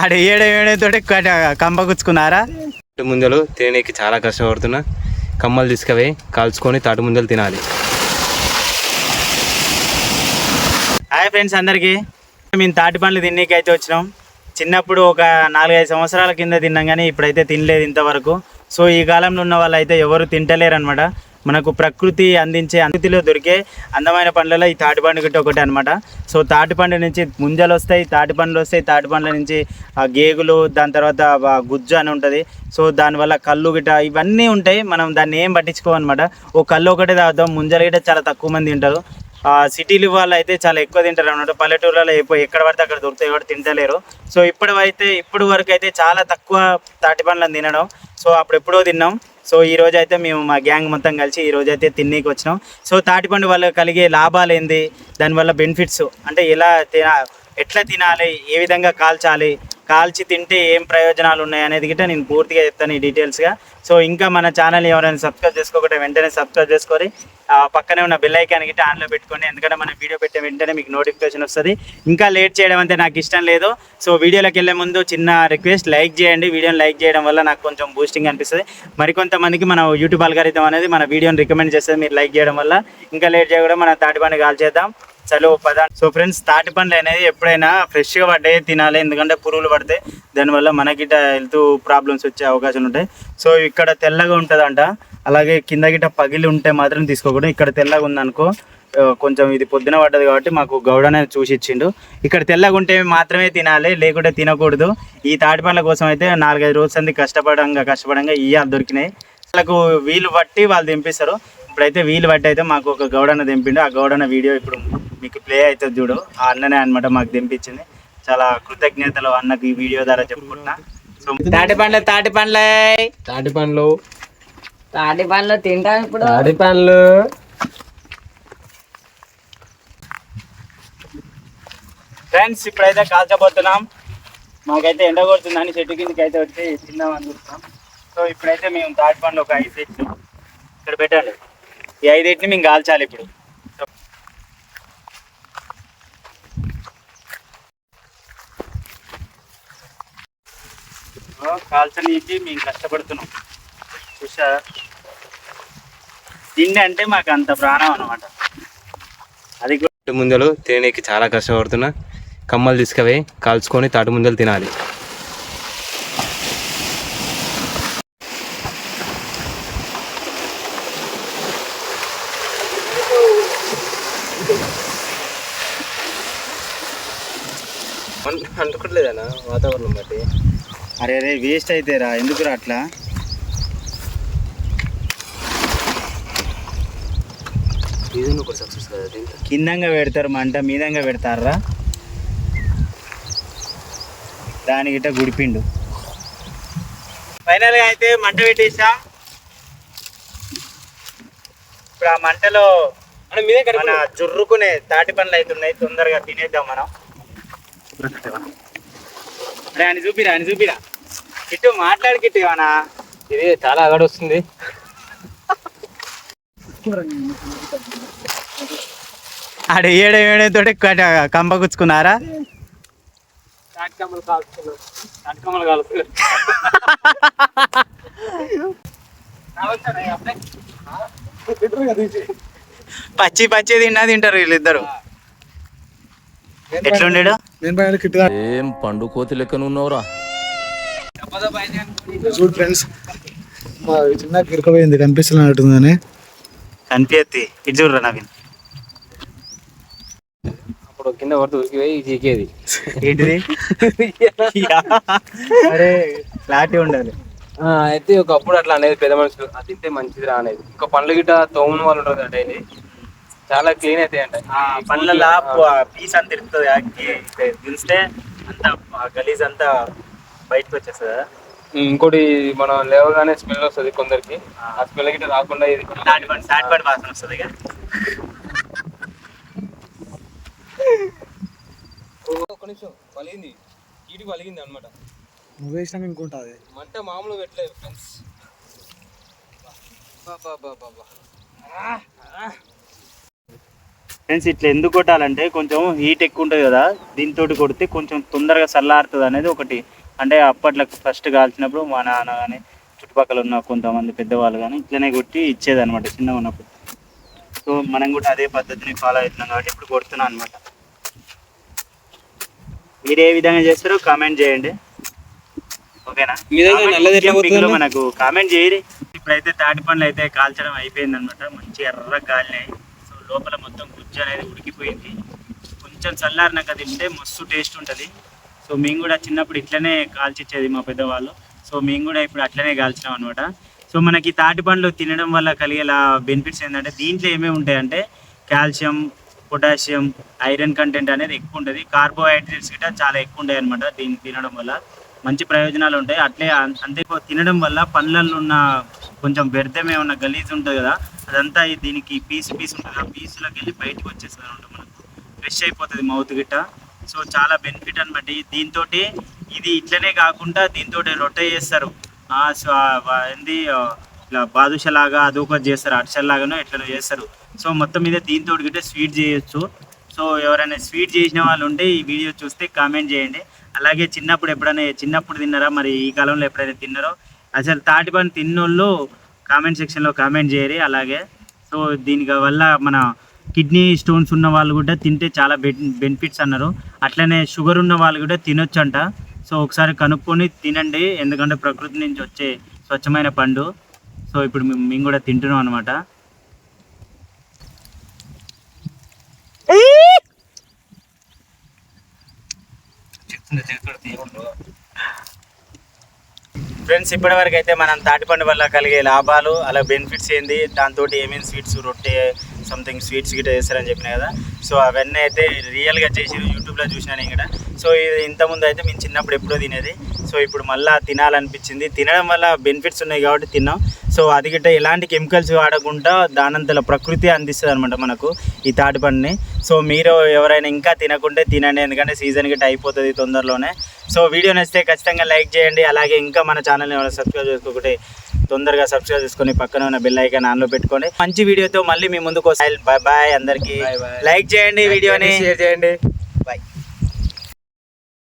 ఆడ ఏడ ఏడతోటి కంప గుచ్చుకున్నారా? తాటి ముంజలు తినడానికి చాలా కష్టపడుతున్నా. కమ్మలు తీసుకుపోయి కాల్చుకొని తాటి ముంజలు తినాలి. హాయ్ ఫ్రెండ్స్ అందరికీ. మేము తాటి పండ్లు తిన్నీకి అయితే వచ్చినాం. చిన్నప్పుడు ఒక నాలుగైదు సంవత్సరాల కింద తిన్నాం కానీ ఇప్పుడైతే తినలేదు ఇంతవరకు. సో ఈ కాలంలో ఉన్న వాళ్ళు అయితే ఎవరు తింటలేరు అనమాట మనకు ప్రకృతి అందించే అందుతిలో దొరికే అందమైన పండ్లలో ఈ తాటి పండు గిట్ట ఒకటి అనమాట సో తాటి పండు నుంచి ముంజలు వస్తాయి తాటి పండ్లు వస్తాయి తాటి పండ్ల నుంచి ఆ గేగులు దాని తర్వాత గుజ్జు అని ఉంటుంది. సో దానివల్ల కళ్ళు గిట్ట ఇవన్నీ ఉంటాయి. మనం దాన్ని ఏం పట్టించుకోమన్నమాట ఓ కళ్ళు ఒకటే తాగుతాం ముంజలు గిట్ట చాలా తక్కువ మంది ఉంటారు సిటీలు వాళ్ళు అయితే చాలా ఎక్కువ తింటారు అనమాట పల్లెటూర్లలో ఎక్కడ పడితే అక్కడ దొరుకుతాయి కూడా తింటలేరు. సో ఇప్పుడు అయితే ఇప్పుడు వరకు అయితే చాలా తక్కువ తాటి పండ్లను తినడం. సో అప్పుడు ఎప్పుడో తిన్నాం. సో ఈ రోజు అయితే మేము మా గ్యాంగ్ మొత్తం కలిసి ఈ రోజు అయితే తిన్నీకి వచ్చినాం. సో తాటిపండు వల్ల కలిగే లాభాలు ఏంది? దానివల్ల బెనిఫిట్స్ అంటే ఎలా తిన ఎట్లా తినాలి? ఏ విధంగా కాల్చాలి? కాల్చి తింటే ఏం ప్రయోజనాలు ఉన్నాయి అనేది గిట్ట నేను పూర్తిగా చెప్తాను ఈ డీటెయిల్స్గా సో ఇంకా మన ఛానల్ ఎవరైనా సబ్స్క్రైబ్ చేసుకోకుంటే వెంటనే సబ్స్క్రైబ్ చేసుకొని పక్కనే ఉన్న బెల్ ఐకాన్ గిట్ట ఆన్లో పెట్టుకోండి. ఎందుకంటే మనం వీడియో పెట్టే వెంటనే మీకు నోటిఫికేషన్ వస్తుంది. ఇంకా లేట్ చేయడం అంటే నాకు ఇష్టం లేదు. సో వీడియోలోకి వెళ్ళే ముందు చిన్న రిక్వెస్ట్ లైక్ చేయండి. వీడియోని లైక్ చేయడం వల్ల నాకు కొంచెం బూస్టింగ్ అనిపిస్తుంది. మరికొంతమందికి మన యూట్యూబ్ అల్గారితం అనేది మన వీడియోని రికమెండ్ చేస్తుంది. మీరు లైక్ చేయడం వల్ల. ఇంకా లేట్ చేయకుండా మన తాటిపండు కాల్ చేద్దాం చలో పదా సో ఫ్రెండ్స్ తాటి పండ్లు అనేది ఎప్పుడైనా ఫ్రెష్గా పడ్డాయి తినాలి. ఎందుకంటే పురుగులు పడతాయి దానివల్ల మనకిట హెల్త్ ప్రాబ్లమ్స్ వచ్చే అవకాశాలు ఉంటాయి. సో ఇక్కడ తెల్లగా ఉంటుందంట. అలాగే కింద గిట్ట పగిలి ఉంటే మాత్రం తీసుకోకూడదు. ఇక్కడ తెల్లగా ఉందనుకో కొంచెం ఇది పొద్దున పడ్డది కాబట్టి మాకు గౌడ అనేది చూసి ఇచ్చిండు. ఇక్కడ తెల్లగా ఉంటే మాత్రమే తినాలి లేకుంటే తినకూడదు. ఈ తాటి పండ్ల కోసం అయితే నాలుగైదు రోజులు సంది కష్టపడంగా కష్టపడంగా ఇయ్యాలు దొరికినాయి. వాళ్ళకు వీలు పట్టి వాళ్ళు దింపిస్తారు ఇప్పుడైతే వీలు పట్టి అయితే మాకు ఒక గౌడన దింపిండు ఆ గౌడన వీడియో ఇప్పుడు మీకు ప్లే అవుతుంది చూడు. ఆ అన్ననే అనమాట మాకు దింపించింది చాలా కృతజ్ఞతలు అన్నకు ఈ వీడియో ద్వారా చెప్పుకుంటున్నా. సో తాటి పండ్ల తాటి పండ్లే. తాటి పండ్లు. తాటి పండ్లు తింటాం ఇప్పుడు. తాటి పండ్లు. ఫ్రెండ్స్ ఇప్పుడైతే కాల్చబోతున్నాం. మాకైతే ఎండ కొడుతుందని చెట్టు కిందకి అయితే వచ్చి తిందాం అనుకుంటున్నాం సో ఇప్పుడైతే మేము తాటి పండ్లు ఒక ఐదు ఇట్లు ఇక్కడ పెట్టండి. ఈ ఐదు ఇట్లు మేము కాల్చాలి ఇప్పుడు. కాల్చనీకి మేము కష్టపడుతున్నాం. చూసా తిండి అంటే మాకు అంత ప్రాణం అనమాట అది కూడా తాటి ముంజలు తినడానికి చాలా కష్టపడుతున్నా. కమ్మలు తీసుకుపోయి కాల్చుకొని తాటి ముంజలు తినాలి. అంటుకోవట్లేదన్నా వాతావరణం బట్టి. అరే అరే వేస్ట్ అయితేరా ఎందుకురా అట్లా? కిందంగా పెడతారు మంట మీదంగా పెడతారా? దాని గిట్ట గుడిపిండు. ఫైనల్గా అయితే మంట పెట్టేసాం. ఇప్పుడు ఆ మంటలో మన జుర్రుకునే తాటి పండ్లు అవుతున్నాయి తొందరగా తినేద్దాం మనం. అరే అని చూపిరా అని చూపిరా. కిట్టు మాట్లాడి కిట్టు ఏమన్నా. ఇది చాలా అగడు వస్తుంది. ఆడ ఏడ ఏడతోటి కంప గుచ్చుకున్నారా? పచ్చి పచ్చి తిన్నా తింటారు వీళ్ళిద్దరు. ఎట్లుండేడు? ఏం పండు కోతి లెక్కన ఉన్నవరా? చూడు ఫ్రెండ్స్ మా చిన్న గిరకపోయింది కనిపిస్తున్నట్టుందని ఇటు చూడరా నవీన్. అప్పుడు కింద పడితే ఉరికిపోయి చీకేది. ఏంటిది? అరే. క్లారిటీ ఉండాలి. ఆ, అయితే ఒకప్పుడు అట్లా అనేది పెద్ద మనుషులు అది తింటే మంచిది రా అనేది. ఇంకా పండ్లు గిట్ట తోమున వాళ్ళు ఉంటారు డైలీ. చాలా క్లీన్ అవుతాయి అంట ఆ పండ్లలా పీస్ అంత ఇరుతుంది దించితే అంతా గలీజ్ అంతా బయటకు వచ్చేస్తుంది? ఇంకోటి మనం లేవగానే స్మెల్ వస్తుంది కొందరికి. ఆ. స్మెల్ గిట్ట రాకుండా ఇది తాటి పండు తాటి పండు వాసన వస్తుంది ఒక నిమిషం పలిగింది. ఈటికి పలిగింది అనమాట నువ్వు వేసినాక ఇంకుంటుంది మంట మామూలు పెట్టలేదు ఫ్రెండ్స్ బాబా బాబా ఫ్రెండ్స్ ఇట్లా ఎందుకు కొట్టాలంటే కొంచెం హీట్ ఎక్కువ ఉంటుంది కదా దీంతో కొడితే కొంచెం తొందరగా చల్లారుతుంది అనేది ఒకటి. అంటే అప్పట్లో ఫస్ట్ కాల్చినప్పుడు మా నాన్న కానీ చుట్టుపక్కల ఉన్న కొంతమంది పెద్దవాళ్ళు కానీ ఇట్లనే కొట్టి ఇచ్చేదన్నమాట చిన్నగా ఉన్నప్పుడు. సో మనం కూడా అదే పద్ధతిని ఫాలో అవుతున్నాం కాబట్టి ఇప్పుడు కొడుతున్నాం అనమాట మీరు ఏ విధంగా చేస్తారో కామెంట్ చేయండి. ఓకేనా మనకు కామెంట్ చేయరి. ఇప్పుడైతే తాటి పండ్లు అయితే కాల్చడం అయిపోయింది అనమాట మంచి ఎర్ర గాలినాయి సో లోపల మొత్తం గుజ్జు అనేది ఉడికిపోయింది. కొంచెం చల్లారినాక తింటే మస్తు టేస్ట్ ఉంటుంది. సో మేము కూడా చిన్నప్పుడు ఇట్లనే కాల్చిచ్చేది మా పెద్దవాళ్ళు. సో మేము కూడా ఇప్పుడు అట్లనే కాల్చినాం అనమాట సో మనకి తాటి పండ్లు తినడం వల్ల కలిగేలా బెనిఫిట్స్ ఏంటంటే దీంట్లో ఏమేమి ఉంటాయంటే కాల్షియం పొటాషియం ఐరన్ కంటెంట్ అనేది ఎక్కువ ఉంటుంది. కార్బోహైడ్రేట్స్ గిట్ట చాలా ఎక్కువ ఉంటాయి అనమాట దీన్ని తినడం వల్ల. మంచి ప్రయోజనాలు ఉంటాయి. అట్లే అంతే తినడం వల్ల పండ్లలో ఉన్న కొంచెం వ్యర్థం ఏమన్నా గలీజ్ ఉంటుంది కదా అదంతా దీనికి పీస్ పీస్ ఉంటుంది ఆ పీసులోకి వెళ్ళి బయటకు వచ్చేస్తుంది అనమాట మనకు. ఫ్రెష్ అయిపోతుంది మౌత్ గిట్ట. సో చాలా బెనిఫిట్ అనమాట దీంతో ఇది ఇట్లనే కాకుండా దీంతో రొట్టె చేస్తారు. సో ఏంది ఇలా ఇట్లా బాదుషా లాగా అదొకటి చేస్తారు అక్షర్ లాగానో ఎట్లనో చేస్తారు. సో మొత్తం మీద దీంతో గిట్ట స్వీట్ చేయొచ్చు. సో ఎవరైనా స్వీట్ చేసిన వాళ్ళు ఉంటే ఈ వీడియో చూస్తే కామెంట్ చేయండి. అలాగే చిన్నప్పుడు ఎప్పుడైనా చిన్నప్పుడు తిన్నారా? మరి ఈ కాలంలో ఎప్పుడైనా తిన్నారో? అసలు తాటి పండు తిన్నోళ్ళు కామెంట్ సెక్షన్లో కామెంట్ చేయరు అలాగే. సో దీనికి వల్ల మన కిడ్నీ స్టోన్స్ ఉన్న వాళ్ళు కూడా తింటే చాలా బెనిఫిట్స్ అన్నారు. అట్లనే షుగర్ ఉన్న వాళ్ళు కూడా తినొచ్చు అంట సో ఒకసారి కనుక్కొని తినండి. ఎందుకంటే ప్రకృతి నుంచి వచ్చే స్వచ్ఛమైన పండు. సో ఇప్పుడు మేము మేము కూడా తింటున్నాం అనమాట ఫ్రెండ్స్ ఇప్పటి వరకు అయితే మనం తాటిపండు వల్ల కలిగే లాభాలు అలా బెనిఫిట్స్ ఏంది? దాంతో ఏమేమి స్వీట్స్ రొట్టె సంథింగ్ స్వీట్స్ గిట్ట చేస్తారని చెప్పిన కదా. సో అవన్నీ అయితే రియల్గా చేసి యూట్యూబ్లో చూసినాను ఇక్కడ సో ఇది ఇంతకుముందు అయితే మేము చిన్నప్పుడు ఎప్పుడో తినేది. సో ఇప్పుడు మళ్ళీ తినాలనిపించింది. తినడం వల్ల బెనిఫిట్స్ ఉన్నాయి కాబట్టి తిన్నాం. సో అది గిట్ట ఎలాంటి కెమికల్స్ వాడకుండా దానంతల ప్రకృతి అందిస్తుంది అనమాట మనకు ఈ తాటిపండుని. సో మీరు ఎవరైనా ఇంకా తినకుంటే తినండి. ఎందుకంటే సీజన్ గిట్ట అయిపోతుంది తొందరలోనే. సో వీడియో నచ్చితే ఖచ్చితంగా లైక్ చేయండి. అలాగే ఇంకా మన ఛానల్ని ఎవరైనా సబ్స్క్రైబ్ చేసుకోకుంటే తొందరగా సబ్స్క్రైబ్ చేసుకొని పక్కన ఉన్న బెల్ ఐకాన్ ఆన్లో పెట్టుకోండి. మంచి వీడియోతో మళ్ళీ మీ ముందుకు బాయ్ బాయ్ అందరికీ. లైక్ చేయండి వీడియోని. షేర్ చేయండి.